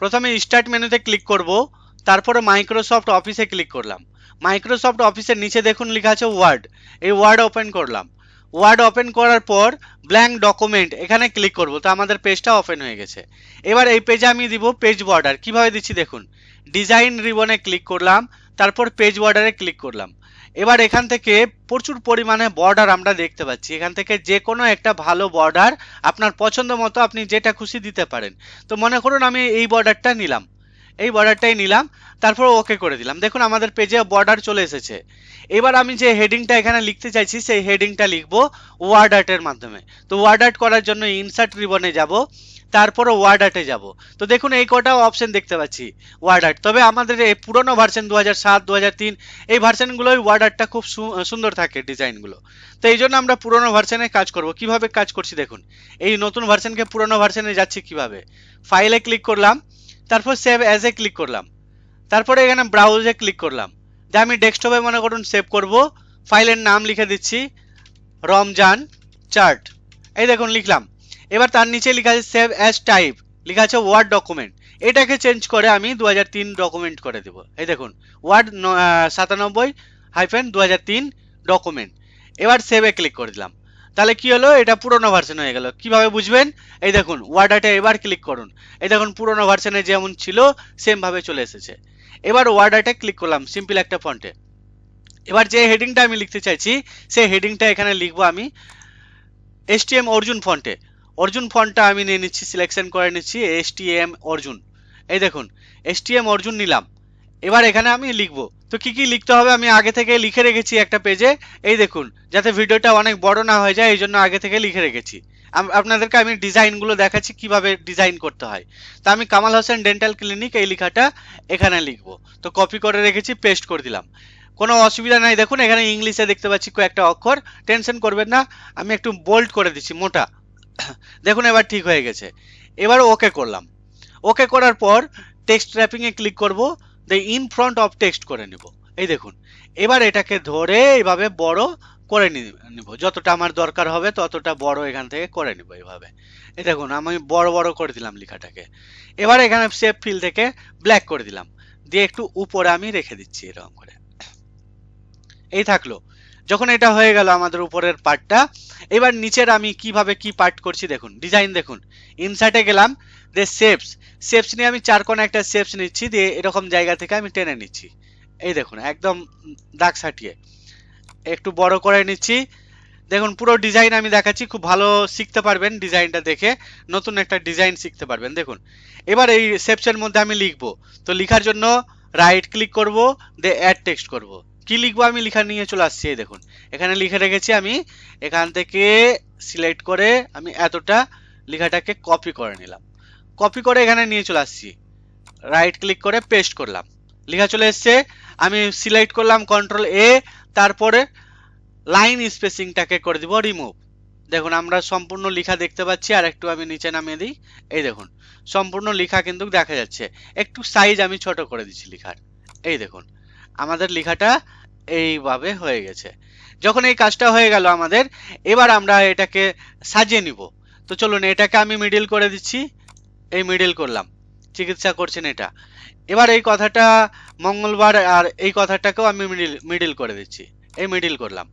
প্রথমে স্টার্ট মেনুতে ক্লিক করব, তারপরে মাইক্রোসফট অফিসে ক্লিক করলাম। মাইক্রোসফট অফিসের নিচে দেখুন লেখা আছে ওয়ার্ড এই ওয়ার্ড ওপেন করলাম। ওয়ার্ড ওপেন করার পর ব্ল্যাঙ্ক ডকুমেন্ট এখানে ক্লিক করব, তো আমাদের পেজটা ওপেন হয়ে গেছে। এবার এই পেজে আমি দিব পেজ বর্ডার কীভাবে দিচ্ছি দেখুন। ডিজাইন রিবনে ক্লিক করলাম, তারপর পেজ বর্ডারে ক্লিক করলাম। এবার এখান থেকে প্রচুর পরিমাণে বর্ডার আমরা দেখতে পাচ্ছি। এখান থেকে যে কোনো একটা ভালো বর্ডার আপনার পছন্দ মতো আপনি যেটা খুশি দিতে পারেন। তো মনে করুন আমি এই বর্ডারটা নিলাম। এই বর্ডারটাই নিলাম, তারপর ওকে করে দিলাম। দেখুন, আমাদের পেজে বর্ডার চলে এসেছে। এবার আমি যে হেডিংটা এখানে লিখতে চাইছি, সেই হেডিংটা লিখব ওয়ার্ড আর্টের মাধ্যমে। তো ওয়ার্ড আর্ট করার জন্য ইনসার্ট রিবনে যাব, তারপরে ওয়ার্ড আর্টে যাব। তো দেখুন, এই কটা অপশন দেখতে পাচ্ছি ওয়ার্ড আর্ট তবে আমাদের এই পুরনো ভার্সন দু হাজার সাত দু হাজার তিন, এই ভার্সনগুলোই ওয়ার্ড আর্টটা খুব সুন্দর থাকে ডিজাইনগুলো তো এই জন্য আমরা পুরনো ভার্সনে কাজ করব। কীভাবে কাজ করছি দেখুন, এই নতুন ভার্সনকে পুরনো ভার্সনে যাচ্ছি কীভাবে? ফাইলে ক্লিক করলাম তারপর সেভ অ্যাজ এ ক্লিক করলাম। তারপরে এখানে ব্রাউজে ক্লিক করলাম। যে আমি ডেস্কটপে মনে করুন সেভ করব ফাইলের নাম লিখে দিচ্ছি রমজান চার্ট এই দেখুন লিখলাম। এবার তার নিচে লেখা আছে সেভ অ্যাজ টাইপ লেখা আছে ওয়ার্ড ডকুমেন্ট এটাকে চেঞ্জ করে আমি দু হাজার তিন ডকুমেন্ট করে দেব। এই দেখুন ওয়ার্ড সাতানব্বই হাইফেন দু হাজার তিন ডকুমেন্ট এবার সেভে ক্লিক করে দিলাম। তাহলে কি হলো? এটা পুরোনো ভার্সন হয়ে গেল। কীভাবে বুঝবেন? এই দেখুন ওয়ার্ড আর্টে এবার ক্লিক করুন। এই দেখুন, পুরোনো ভার্সনে যেমন ছিল সেম ভাবে চলে এসেছে। এবার ওয়ার্ড আর্টে ক্লিক করলাম সিম্পল একটা ফন্টে এবার যে হেডিংটা আমি লিখতে চাইছি, সেই হেডিংটা এখানে লিখব আমি এসটিএম অর্জুন ফন্টে অর্জুন ফন্টটা আমি নিয়ে নিচ্ছি সিলেকশন করে নিচ্ছি এসটিএম অর্জুন। এই দেখুন এসটিএম অর্জুন নিলাম। এবার এখানে আমি লিখব। তো কি কি লিখতে হবে আমি আগে থেকে লিখে রেখেছি একটা পেজে এই দেখুন, যাতে ভিডিওটা অনেক বড় না হয়ে যায়, এই জন্য আগে থেকে লিখে রেখেছি। আপনাদেরকে আমি ডিজাইনগুলো দেখাচ্ছি, কীভাবে ডিজাইন করতে হয়। তো আমি কামাল হোসেন ডেন্টাল ক্লিনিক এই লেখাটা এখানে লিখব। তো কপি করে রেখেছি পেস্ট করে দিলাম। কোনো অসুবিধা নাই, দেখুন, এখানে ইংলিশে দেখতে পাচ্ছি কয়েকটা অক্ষর। টেনশন করবেন না, আমি একটু বোল্ড করে দিচ্ছি, মোটা। দেখুন, এবার ঠিক হয়ে গেছে। এবার ওকে করলাম। ওকে করার পর টেক্সট র্যাপিংয়ে ক্লিক করব। ইন ফ্রন্ট অফ টেক্সট করে নেব। এই দেখুন, এবার এটাকে ধরে এইভাবে বড় করে নিব। যতটা আমার দরকার হবে ততটা বড় এখান থেকে করে নিব এইভাবে। এই দেখুন, আমি বড় বড় করে দিলাম লেখাটাকে। এবার এখানে সেভ ফিল থেকে ব্ল্যাক করে দিলাম। দিয়ে একটু উপরে আমি রেখে দিচ্ছি এরকম করে। এই থাকল। যখন এটা হয়ে গেল আমাদের উপরের পার্টটা এবার নিচের আমি কীভাবে কি পার্ট করছি দেখুন ডিজাইন দেখুন। ইনসার্টে গেলাম দে শেপস শেপস নিয়ে আমি চার কোণে একটা শেপস নিচ্ছি, দিয়ে এরকম জায়গা থেকে আমি টেনে নিচ্ছি। এই দেখুন, একদম দাগ সাটিয়ে একটু বড় করে নিচ্ছি। দেখুন, পুরো ডিজাইন আমি দেখাচ্ছি, খুব ভালো শিখতে পারবেন ডিজাইনটা দেখে। নতুন একটা ডিজাইন শিখতে পারবেন। দেখুন, এবার এই শেপসের মধ্যে আমি লিখব। তো লেখার জন্য রাইট ক্লিক করব দে অ্যাড টেক্সট করব। কি লিখব আমি? লেখা নিয়ে চলে আসছি, এই দেখুন। এখানে লিখে রেখেছি আমি, এখান থেকে সিলেক্ট করে আমি এতটা লেখাটাকে কপি করে নিলাম। কপি করে এখানে নিয়ে চলে আসছি। রাইট ক্লিক করে পেস্ট করলাম। লেখা চলে এসছে, আমি সিলেক্ট করলাম কন্ট্রোল এ তারপরে লাইন স্পেসিংটাকে করে দিব রিমুভ দেখুন, আমরা সম্পূর্ণ লেখা দেখতে পাচ্ছি, আর একটু আমি নিচে নামিয়ে দিই। এই দেখুন, সম্পূর্ণ লেখা কিন্তু দেখা যাচ্ছে। একটু সাইজ আমি ছোট করে দিচ্ছি লেখার। এই দেখুন, আমাদের লেখাটা এইভাবে হয়ে গেছে। যখন এই কাজটা হয়ে গেল আমাদের, এবার আমরা এটাকে সাজিয়ে নিব। তো চলুন, এটাকে আমি মিডিল করে দিচ্ছি। এই মিডিল করলাম। চিকিৎসা করছেন এটা। এবার এই কথাটা মঙ্গলবার আর এই কথাটাকেও আমি মিডিল মিডিল করে দিচ্ছি। এই মিডিল করলাম।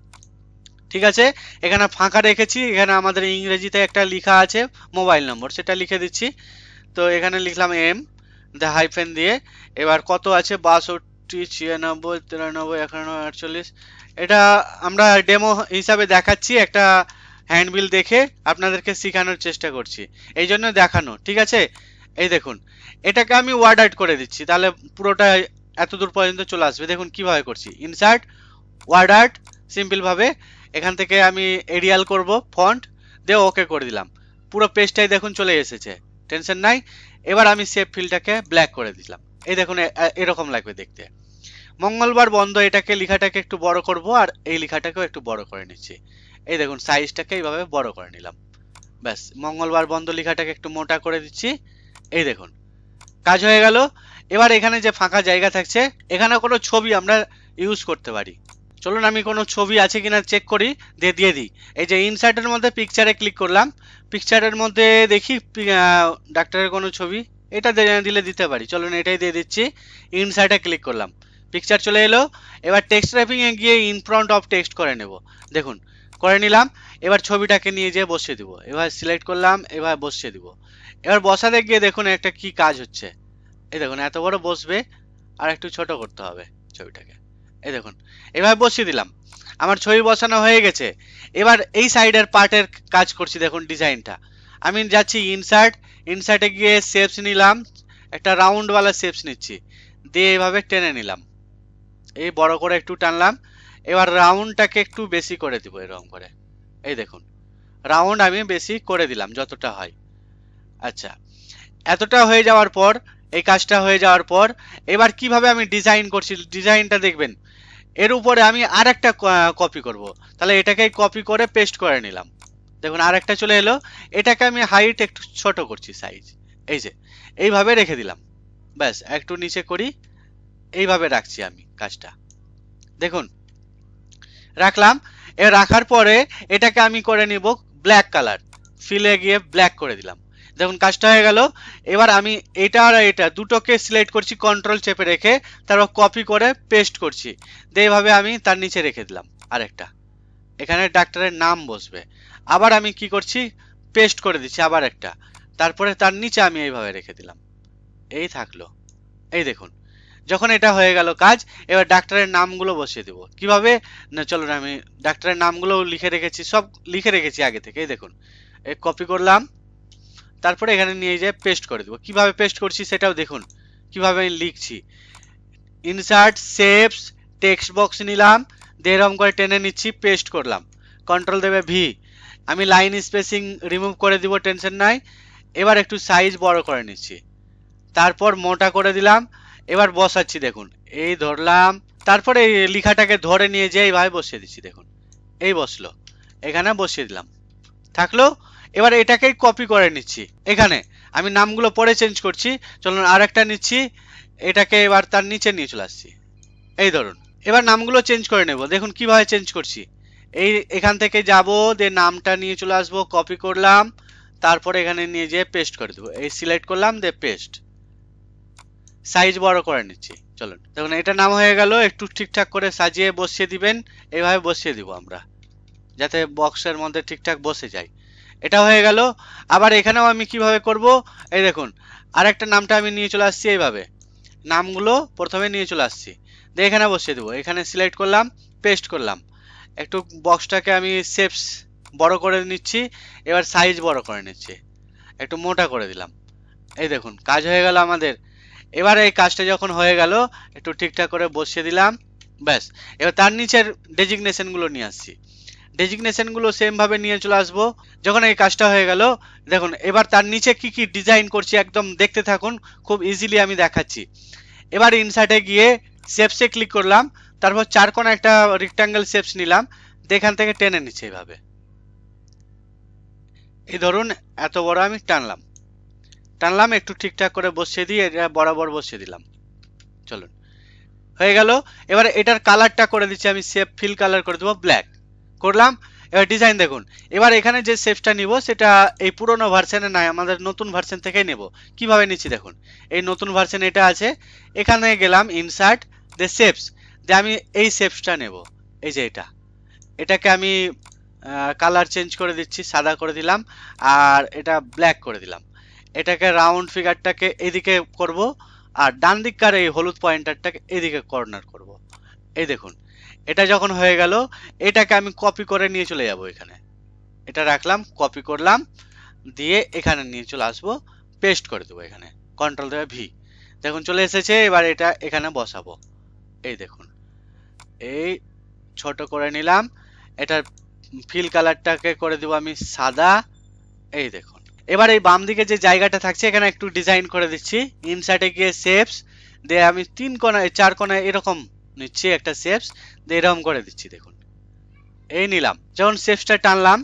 ঠিক আছে? এখানে ফাঁকা রেখেছি। এখানে আমাদের ইংরেজিতে একটা লেখা আছে মোবাইল নম্বর সেটা লিখে দিচ্ছি। তো এখানে লিখলাম এম দ্য হাইফেন দিয়ে। এবার কত আছে? বাষট্টি, ছিয়ানব্বই, তিরানব্বই, একানব্বই, আটচল্লিশ। এটা আমরা ডেমো হিসাবে দেখাচ্ছি। একটা হ্যান্ডবিল দেখে আপনাদেরকে শেখানোর চেষ্টা করছি। এই জন্য দেখানো, ঠিক আছে? এই দেখুন, এটাকে আমি ওয়ার্ড আউট করে দিচ্ছি, তাহলে পুরোটা এত দূর পর্যন্ত চলে আসবে। দেখুন কীভাবে করছি। ইনসার্ট ওয়ার্ড আর্ট সিম্পলভাবে এখান থেকে আমি এরিয়াল করব, ফন্ট, দিয়ে ওকে করে দিলাম। পুরো পেজটাই দেখুন চলে এসেছে, টেনশন নাই। এবার আমি সেভ ফিলটাকে ব্ল্যাক করে দিলাম। এই দেখুন এরকম লাগবে দেখতে। মঙ্গলবার বন্ধ এটাকে, লেখাটাকে একটু বড় করব, আর এই লেখাটাকেও একটু বড় করে নিচ্ছি। এই দেখুন সাইজটাকে এইভাবে বড় করে নিলাম। ব্যাস, মঙ্গলবার বন্ধ লেখাটাকে একটু মোটা করে দিচ্ছি। এই দেখুন, কাজ হয়ে গেল। এবার এখানে যে ফাঁকা জায়গা থাকছে এখানে কোনো ছবি আমরা ইউজ করতে পারি। চলুন, আমি কোনো ছবি আছে কিনা চেক করি, দিয়ে দিয়ে দিই। এই যে ইনসার্টের মধ্যে পিকচারে ক্লিক করলাম। পিকচারের মধ্যে দেখি ডাক্তারের কোনো ছবি। এটা দিলে দিতে পারি। চলুন, এটাই দিয়ে দিচ্ছি। ইনসার্টে ক্লিক করলাম। পিকচার চলে এলো। এবার টেক্সট র্যাপিং এ গিয়ে ইন ফ্রন্ট অফ টেক্সট করে নেব। দেখুন করে নিলাম, এবার ছবিটাকে নিয়ে যেয়ে বসিয়ে দিব। এবার সিলেক্ট করলাম, এবার বসিয়ে দিব। এবার বসাতে গিয়ে দেখুন একটা কি কাজ হচ্ছে। এই দেখুন, এত বড় বসবে, আর একটু ছোট করতে হবে ছবিটাকে। এই দেখুন এবার বসিয়ে দিলাম। আমার ছবি বসানো হয়ে গেছে। এবার এই সাইডের পার্টের কাজ করছি, দেখুন ডিজাইনটা। আমি যাচ্ছি ইনসার্ট ইনসার্টে গিয়ে শেপস নিলাম, একটা রাউন্ডওয়ালা শেপস নিচ্ছি। দিয়ে এভাবে টেনে নিলাম। এই বড় করে একটু টানলাম। এবার রাউন্ডটাকে একটু বেশি করে দিব এরকম করে। এই দেখুন রাউন্ড আমি বেশি করে দিলাম যতটা হয়। আচ্ছা এতটা হয়ে যাওয়ার পর, এই কাজটা হয়ে যাওয়ার পর, এবার কীভাবে আমি ডিজাইন করছি ডিজাইনটা দেখবেন। এর উপরে আমি আর একটা কপি করব। তাহলে এটাকে কপি করে পেস্ট করে নিলাম। দেখুন আর একটা চলে এলো। এটাকে আমি হাইট একটু ছোট করছি সাইজ এই যে, এইভাবে রেখে দিলাম। ব্যাস, একটু নিচে করি। এইভাবে রাখছি আমি কাজটা। দেখুন রাখলাম। এ রাখার পরে এটাকে আমি করে নিব ব্ল্যাক কালার ফিলে গিয়ে ব্ল্যাক করে দিলাম। দেখুন, কাজটা হয়ে গেল। এবার আমি এটা আর এটা দুটোকে সিলেক্ট করছি কন্ট্রোল চেপে রেখে, তারপর কপি করে পেস্ট করছি। এইভাবে আমি তার নিচে রেখে দিলাম আরেকটা। এখানে ডাক্তারের নাম বসবে। আবার আমি কি করছি? পেস্ট করে দিচ্ছি আবার একটা। তারপরে তার নিচে আমি এইভাবে রেখে দিলাম। এই থাকল। এই দেখুন। যখন এটা হয়ে গেল কাজ, এবার ডাক্তারের নামগুলো বসিয়ে দেবো। কীভাবে? না চলুন আমি ডাক্তারের নামগুলো লিখে রেখেছি, সব লিখে রেখেছি আগে থেকে এই দেখুন। এই কপি করলাম, তারপরে এখানে নিয়ে যেয়ে পেস্ট করে দেবো। কীভাবে পেস্ট করছি সেটাও দেখুন, কীভাবে আমি লিখছি। ইনসার্ট শেপস টেক্সট বক্স নিলাম, দিয়ে এরকম করে টেনে নিচ্ছি পেস্ট করলাম। কন্ট্রোল দেবে ভি আমি লাইন স্পেসিং রিমুভ করে দিব টেনশন নাই। এবার একটু সাইজ বড় করে নিচ্ছি। তারপর মোটা করে দিলাম এবার বসাচ্ছি, দেখুন। এই ধরলাম, তারপরে এই লেখাটাকে ধরে নিয়ে যেয়ে এইভাবে বসিয়ে দিচ্ছি, দেখুন। এই বসল, এখানে বসিয়ে দিলাম। থাকল, এবার এটাকেই কপি করে নিচ্ছি। এখানে আমি নামগুলো পরে চেঞ্জ করছি, চলুন আর একটা নিচ্ছি, এটাকে এবার তার নিচে নিয়ে চলে আসছি। এই ধরুন, এবার নামগুলো চেঞ্জ করে নেব, দেখুন কীভাবে চেঞ্জ করছি। এই এখান থেকে যাব, দিয়ে নামটা নিয়ে চলে আসব কপি করলাম, তারপরে এখানে নিয়ে যেয়ে পেস্ট করে দেবো। এই সিলেক্ট করলাম, দিয়ে পেস্ট সাইজ বড় করে নিচ্ছি। চলুন। দেখুন, এটা নাম হয়ে গেল, একটু ঠিকঠাক করে সাজিয়ে বসিয়ে দিবেন। এইভাবে বসিয়ে দিব আমরা, যাতে বক্সের মধ্যে ঠিকঠাক বসে যায়। এটা হয়ে গেল। আবার এখানেও আমি কীভাবে করব? এই দেখুন আর একটা নামটা আমি নিয়ে চলে আসছি এইভাবে। নামগুলো প্রথমে নিয়ে চলে আসছি। দিয়ে এখানে বসিয়ে দেবো। এখানে সিলেক্ট করলাম পেস্ট করলাম। একটু বক্সটাকে আমি শেপস বড় করে নিচ্ছি, এবার সাইজ বড় করে নিচ্ছি। একটু মোটা করে দিলাম। এই দেখুন, কাজ হয়ে গেল আমাদের। এবার এই কাজটা যখন হয়ে গেল, একটু ঠিকঠাক করে বসিয়ে দিলাম, ব্যাস। এবার তার নিচের ডেজিগনেশনগুলো নিয়ে আসছি। ডেজিগনেশনগুলো সেমভাবে নিয়ে চলে আসব। যখন এই কাজটা হয়ে গেল, দেখুন, এবার তার নিচে কি কি ডিজাইন করছি একদম দেখতে থাকুন, খুব ইজিলি আমি দেখাচ্ছি। এবার ইনসার্টে গিয়ে শেপসে ক্লিক করলাম, তারপর চার কোণা একটা রেক্টাঙ্গেল শেপস নিলাম, দিয়ে এখান থেকে টেনে নিচ্ছে এইভাবে এই ধরুন, এত বড় আমি টানলাম। টানলাম, একটু ঠিকঠাক করে বসিয়ে দিয়ে এটা বরাবর বসিয়ে দিলাম। চলুন। হয়ে গেল। এবার এটার কালারটা করে দিচ্ছি আমি সেফ ফিল কালার করে দেবো ব্ল্যাক করলাম। এবার ডিজাইন দেখুন। এবার এখানে যে শেপটা নিব, সেটা এই পুরনো ভার্সনে নাই, আমাদের নতুন ভার্সন থেকেই নেব। কীভাবে নিচ্ছি দেখুন। এই নতুন ভার্সন এটা আছে। এখানে গেলাম ইনসার্ট দ্য শেপস দিয়ে আমি এই শেপসটা নেব। এই যে এটা। এটাকে আমি কালার চেঞ্জ করে দিচ্ছি, সাদা করে দিলাম, আর এটা ব্ল্যাক করে দিলাম। এটাকে রাউন্ড ফিগারটাকে এদিকে করব আর ডান দিককার এই হলুদ পয়েন্টারটাকে এদিকে কর্নার করব। এই দেখুন, এটা যখন হয়ে গেল, এটাকে আমি কপি করে নিয়ে চলে যাব এখানে। এটা রাখলাম কপি করলাম, দিয়ে এখানে নিয়ে চলে আসব পেস্ট করে দেবো এখানে কন্ট্রোল দেবে ভি দেখুন, চলে এসেছে, এবার এটা এখানে বসাবো। এই দেখুন, এই ছোট করে নিলাম, এটার ফিল কালারটাকে করে দেবো আমি সাদা, এই দেখুন। এবার এই বাম দিকে যে জায়গাটা থাকছে, এখানে একটু ডিজাইন করে দিচ্ছি। ইনসার্টে গিয়ে শেপস দিয়ে আমি তিন কোণায় চার কোণায় এরকম নিচ্ছি একটা শেপস দিয়ে এরকম করে দিচ্ছি, দেখুন। এই নিলাম। যখন শেপসটা টানলাম,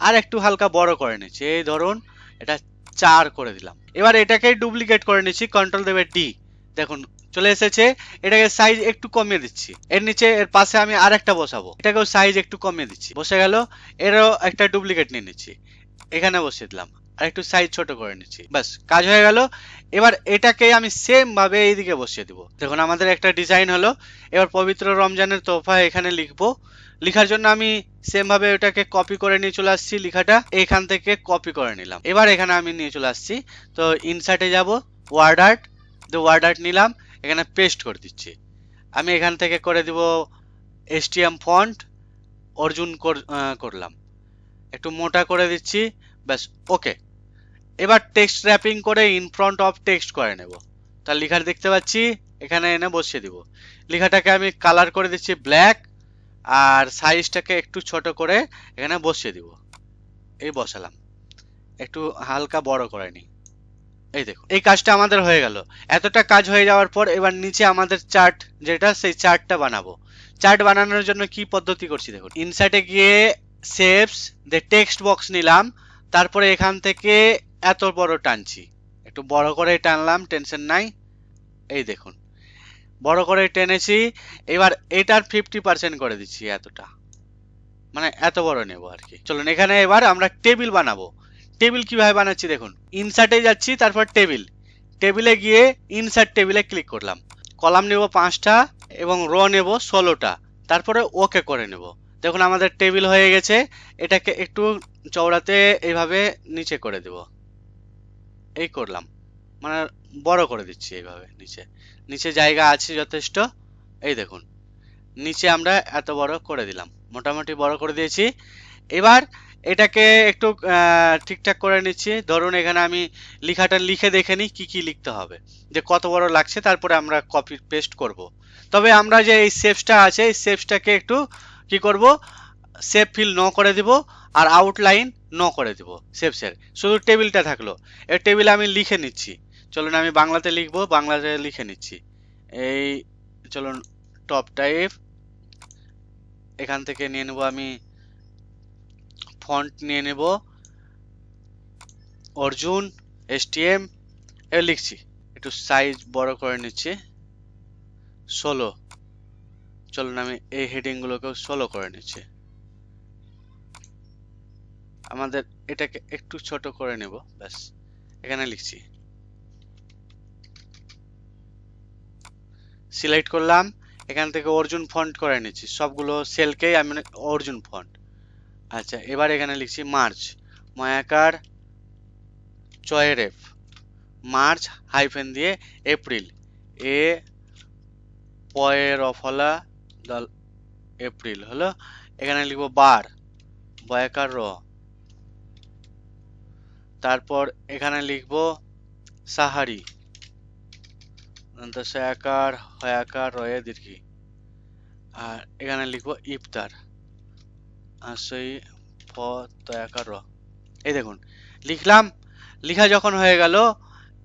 আর একটু হালকা বড় করে নিচ্ছি। এই ধরুন, এটা চার করে দিলাম। এবার এটাকে ডুপ্লিকেট করে নিচ্ছি কন্ট্রোল দেবে ডি দেখুন, চলে এসেছে। এটাকে সাইজ একটু কমিয়ে দিচ্ছি। এর নিচে, এর পাশে আমি আর একটা বসাবো। এটাকেও সাইজ একটু কমিয়ে দিচ্ছি। বসে গেল, এরও একটা ডুপ্লিকেট নিয়ে নিচ্ছি। এখানে বসিয়ে দিলাম। আর একটু সাইজ ছোট করে নিচ্ছি। বাস কাজ হয়ে গেল। এবার এটাকে আমি সেম ভাবে এইদিকে বসিয়ে দিব। দেখুন, আমাদের একটা ডিজাইন হলো। এবার পবিত্র রমজানের তোফা এখানে লিখব। লেখার জন্য আমি সেম ভাবে ওটাকে কপি করে নিয়ে চলে আসছি লেখাটা। এখান থেকে কপি করে নিলাম। এবার এখানে আমি নিয়ে চলে আসছি। তো ইনসার্টে যাব। ওয়ার্ড আর্ট তো ওয়ার্ড আর্ট নিলাম। এখানে পেস্ট করে দিচ্ছি। আমি এখান থেকে করে দিব এসটিএম ফন্ট অর্জুন করলাম। একটু মোটা করে দিচ্ছি। ব্যাস ওকে এবার টেক্সট র্যাপিং করে ইন ফ্রন্ট অফ টেক্সট করে নেব। তার লেখার দেখতে পাচ্ছি, এখানে এনে বসিয়ে দিব। লেখাটাকে আমি কালার করে দিচ্ছি ব্ল্যাক আর সাইজটাকে একটু ছোট করে এখানে বসিয়ে দিব। এই বসালাম। একটু হালকা বড় করে নিই। এই দেখো এই কাজটা আমাদের হয়ে গেল। এতটা কাজ হয়ে যাওয়ার পর এবার নিচে আমাদের চার্ট যেটা, সেই চার্টটা বানাবো। চার্ট বানানোর জন্য কি পদ্ধতি করছি দেখুন। ইনসার্টে গিয়ে শেপস দে টেক্সট বক্স নিলাম। তারপরে এখান থেকে এত বড় টানছি। একটু বড় করে টানলাম, টেনশন নাই। এই দেখুন, বড় করে টেনেছি, এবার এটার ফিফটি পার্সেন্ট করে দিচ্ছি এতটা। মানে এত বড় নেব আর কি। চলুন, এখানে এবার আমরা টেবিল বানাবো। টেবিল কীভাবে বানাচ্ছি দেখুন ইনসার্টে যাচ্ছি, তারপর টেবিল। টেবিলে গিয়ে ইনসার্ট টেবিলে ক্লিক করলাম। কলাম নেব পাঁচটা এবং র নেব ষোলোটা। তারপরে ওকে করে নেব। দেখুন, আমাদের টেবিল হয়ে গেছে। এটাকে একটু চওড়াতে এইভাবে নিচে করে দেব। এই করলাম। মানে বড় করে দিচ্ছি এইভাবে নিচে। নিচে জায়গা আছে যথেষ্ট। এই দেখুন, নিচে আমরা এত বড় করে দিলাম। মোটামুটি বড় করে দিয়েছি। এবার এটাকে একটু ঠিকঠাক করে নিচ্ছি। ধরুন, এখানে আমি লেখাটা লিখে দেখে নিই কি কি লিখতে হবে। যে কত বড় লাগছে, তারপরে আমরা কপি পেস্ট করব। তবে আমরা যে এই শেপসটা আছে, এই শেপসটাকে একটু কি করব? শেপ ফিল ন করে দিব আর আউটলাইন ন করে দিব শেপসের শুধু টেবিলটা থাকল। এই টেবিলে আমি লিখে নিচ্ছি। চলুন আমি বাংলাতে লিখব, বাংলাতে লিখে নিচ্ছি। এই চলুন টপ টাইপ এখান থেকে নিয়ে নেব আমি ফন্ট নিয়ে নেব। অর্জুন এসটিএম এ লিখছি। একটু সাইজ বড় করে নিচ্ছি। ষোলো। চলুন, আমি এই হেডিংগুলোকেও সলো করে নিচ্ছি। আমাদের এটাকে একটু ছোট করে নেব, ব্যাস, এখানে লিখছি। সিলেক্ট করলাম, এখান থেকে অর্জুন ফন্ট করে নিচ্ছি। সবগুলো সেলকেই আমি অর্জুন ফন্ট আচ্ছা এবার এখানে লিখছি মার্চ মায়াকার চয়ের এফ মার্চ হাইফেন দিয়ে এপ্রিল এ পয়ের অফলা দল এপ্রিল হলো এখানে লিখব বার, বয়াকার র। তারপর এখানে লিখব সাহারি। দশাকার হয়াকার, রয়ে, দীর্ঘি। আর এখানে লিখব ইফতার। আসই ফ তয়াকার র। এই দেখুন, লিখলাম, লিখা যখন হয়ে গেল,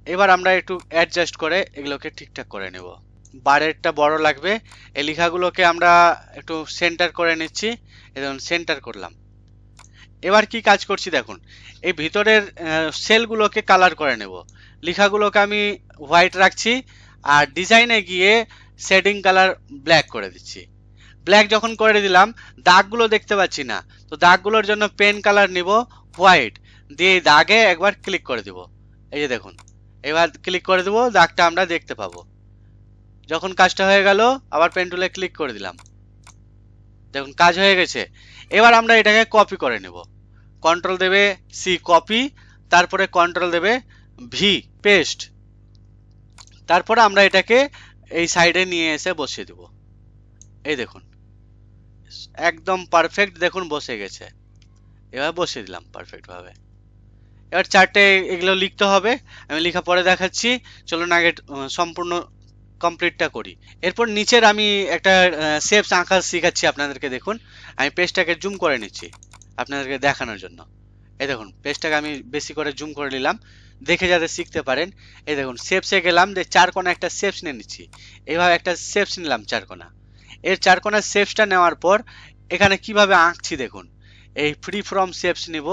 এবার আমরা একটু অ্যাডজাস্ট করে এগুলোকে ঠিকঠাক করে নেব। বারেরটা বড় লাগবে। এই লেখাগুলোকে আমরা একটু সেন্টার করে নিচ্ছি। দেখুন সেন্টার করলাম। এবার কি কাজ করছি দেখুন, এই ভিতরের সেলগুলোকে কালার করে নেব। লেখাগুলোকে আমি হোয়াইট রাখছি আর ডিজাইনে গিয়ে শেডিং কালার ব্ল্যাক করে দিচ্ছি। ব্ল্যাক যখন করে দিলাম, দাগগুলো দেখতে পাচ্ছি না। তো দাগগুলোর জন্য পেন কালার নিব হোয়াইট দিয়ে দাগে একবার ক্লিক করে দিব। এই যে দেখুন, এবার ক্লিক করে দেবো, দাগটা আমরা দেখতে পাবো। যখন কাজটা হয়ে গেল, আবার পেন টুলে ক্লিক করে দিলাম। দেখুন, কাজ হয়ে গেছে। এবার আমরা এটাকে কপি করে নেব। কন্ট্রোল দেবে সি কপি তারপরে কন্ট্রোল দেবে ভি পেস্ট তারপরে আমরা এটাকে এই সাইডে নিয়ে এসে বসিয়ে দেব। এই দেখুন, একদম পারফেক্ট দেখুন, বসে গেছে। এবার বসিয়ে দিলাম পারফেক্ট ভাবে এবার চারটে এগুলো লিখতে হবে। আমি লেখা পরে দেখাচ্ছি। চলুন আগে সম্পূর্ণ কমপ্লিটটা করি। এরপর নিচের আমি একটা শেপস আঁকা শেখাচ্ছি আপনাদেরকে, দেখুন। আমি পেজটাকে জুম করে নিচ্ছি আপনাদেরকে দেখানোর জন্য। এই দেখুন পেজটাকে আমি বেশি করে জুম করে নিলাম। দেখে যাতে শিখতে পারেন, এই দেখুন শেপসে গেলাম, যে চার কোণা একটা শেপস নিয়ে নিচ্ছি। এইভাবে একটা শেপস নিলাম চার কোণা। এর চার কোণার শেপসটা নেওয়ার পর, এখানে কীভাবে আঁকছি দেখুন। এই ফ্রি ফ্রম শেপস নিব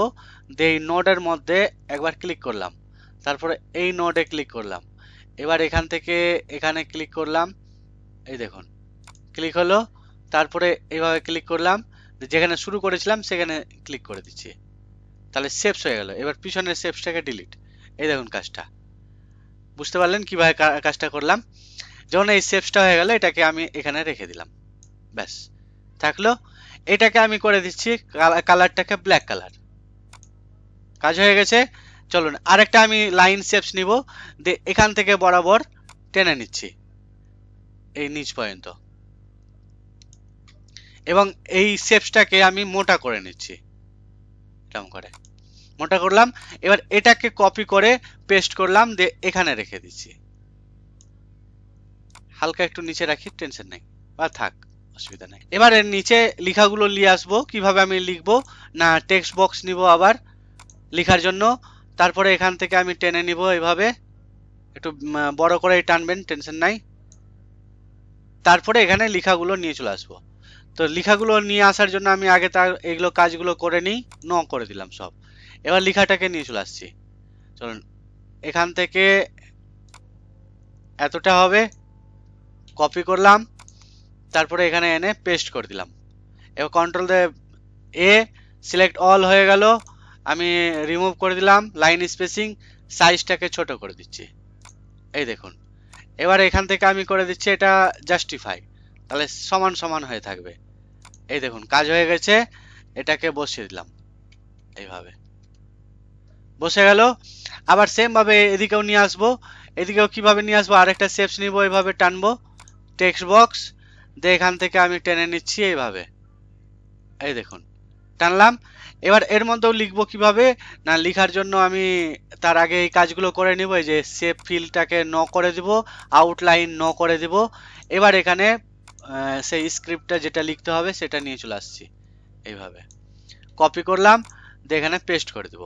দিয়ে এই নোডের মধ্যে একবার ক্লিক করলাম। তারপরে এই নোডে ক্লিক করলাম। এবার এখান থেকে এখানে ক্লিক করলাম, এই দেখুন ক্লিক হলো, তারপরে এইভাবে ক্লিক করলাম, যেখানে শুরু করেছিলাম সেখানে ক্লিক করে দিচ্ছি, তাহলে সেপস হয়ে গেল, এবার পিছনের সেপসটাকে ডিলিট এই দেখুন কাজটা, বুঝতে পারলেন কীভাবে কাজটা করলাম, যখন এই সেপসটা হয়ে গেল, এটাকে আমি এখানে রেখে দিলাম, ব্যাস, থাকল, এটাকে আমি করে দিচ্ছি কালারটাকে ব্ল্যাক কালার কাজ হয়ে গেছে চলুন, আরেকটা আমি লাইন শেপস নিব। এখান থেকে বরাবর টেনে নিচ্ছি। এই নিচ পর্যন্ত। এবং এই শেপসটাকে আমি মোটা করে নিচ্ছি। এরকম করে। মোটা করলাম, এবার এটাকে কপি করে পেস্ট করলাম, দিয়ে এখানে রেখে দিচ্ছি। হালকা একটু নিচে রাখি টেনশন নেই। বা থাক, অসুবিধা নেই। এবার নিচে লেখাগুলো নিয়ে আসব। কীভাবে আমি লিখব? না টেক্সট বক্স নিব আবার। লেখার জন্য তারপরে এখান থেকে আমি টেনে নিব এভাবে একটু বড় করে টানবেন, টেনশন নাই। তারপরে এখানে লেখাগুলো নিয়ে চলে আসব। তো লেখাগুলো নিয়ে আসার জন্য আমি আগে তার এগুলো কাজগুলো করে নিই, ন করে দিলাম সব। এবার লেখাটাকে নিয়ে চলে আসছি। চলুন, এখান থেকে এতটা হবে। কপি করলাম। তারপরে এখানে এনে পেস্ট করে দিলাম। এবার কন্ট্রোল এ সিলেক্ট অল হয়ে গেল। আমি রিমুভ করে দিলাম লাইন স্পেসিং সাইজটাকে ছোট করে দিচ্ছি। এই দেখুন। এবার এখান থেকে আমি করে দিচ্ছি এটা জাস্টিফাই তাহলে সমান সমান হয়ে থাকবে। এই দেখুন, কাজ হয়ে গেছে। এটাকে বসিয়ে দিলাম। এইভাবে। বসে গেল। আবার সেম ভাবে এদিকেও নিয়ে আসব। এদিকেও কীভাবে নিয়ে আসব? আরেকটা শেপস নিব, এইভাবে টানবো। টেক্সট বক্স দিয়ে এখান থেকে আমি টেনে নিচ্ছি এইভাবে। এই দেখুন। টানলাম। এবার এর মধ্যেও লিখব কীভাবে, না লিখার জন্য আমি তার আগে এই কাজগুলো করে নিব, এই যে সেভ ফিলটাকে ন করে দিব আউটলাইন ন করে দিব। এবার এখানে সেই স্ক্রিপ্টটা যেটা লিখতে হবে সেটা নিয়ে চলে আসছি, এইভাবে। কপি করলাম, দিয়ে এখানে পেস্ট করে দেব।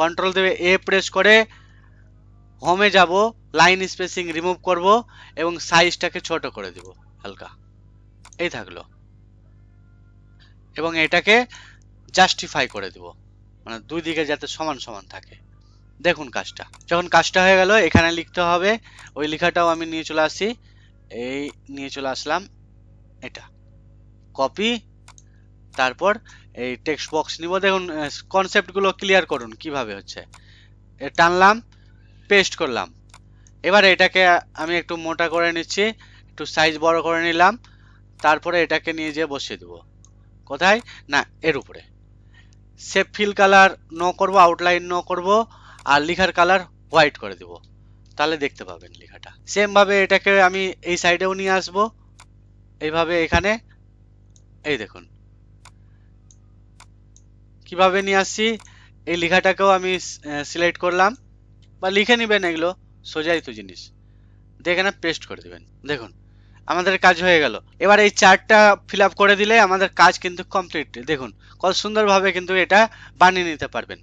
কন্ট্রোল দেবে এ প্রেস করে হোমে যাব লাইন স্পেসিং রিমুভ করব এবং সাইজটাকে ছোট করে দেব, হালকা। এই থাকল। এবং এটাকে জাস্টিফাই করে দেব। মানে দুই দিকে যাতে সমান সমান থাকে। দেখুন কাজটা। যখন কাজটা হয়ে গেল, এখানে লিখতে হবে, ওই লেখাটাও আমি নিয়ে চলে আসি এই নিয়ে চলে আসলাম, এটা। কপি তারপর এই টেক্সট বক্স নিব। দেখুন কনসেপ্টগুলো ক্লিয়ার করুন কীভাবে হচ্ছে। টানলাম পেস্ট করলাম। এবার এটাকে আমি একটু মোটা করে নিচ্ছি, একটু সাইজ বড় করে নিলাম। তারপরে এটাকে নিয়ে যেয়ে বসিয়ে দেবো। কোথায়? না, এর উপরে। সেভ ফিল কালার নো করব আউটলাইন নো করব আর লেখার কালার হোয়াইট করে দেব। তাহলে দেখতে পাবেন লেখাটা। সেম ভাবে এটাকে আমি এই সাইডেও নিয়ে আসব। এইভাবে এখানে, এই দেখুন। কীভাবে নিয়ে আসছি? এই লেখাটাকেও আমি সিলেক্ট করলাম। বা লিখে নেবেন এগুলো, সোজাই তো জিনিস। দিয়ে এখানে পেস্ট করে দেবেন। দেখুন। আমাদের কাজ হয়ে গেল। এবার এই চার্টটা ফিল করে দিলে আমাদের কাজ কিন্তু কমপ্লিট দেখুন, কত সুন্দরভাবে কিন্তু এটা বানিয়ে নিতে পারবেন।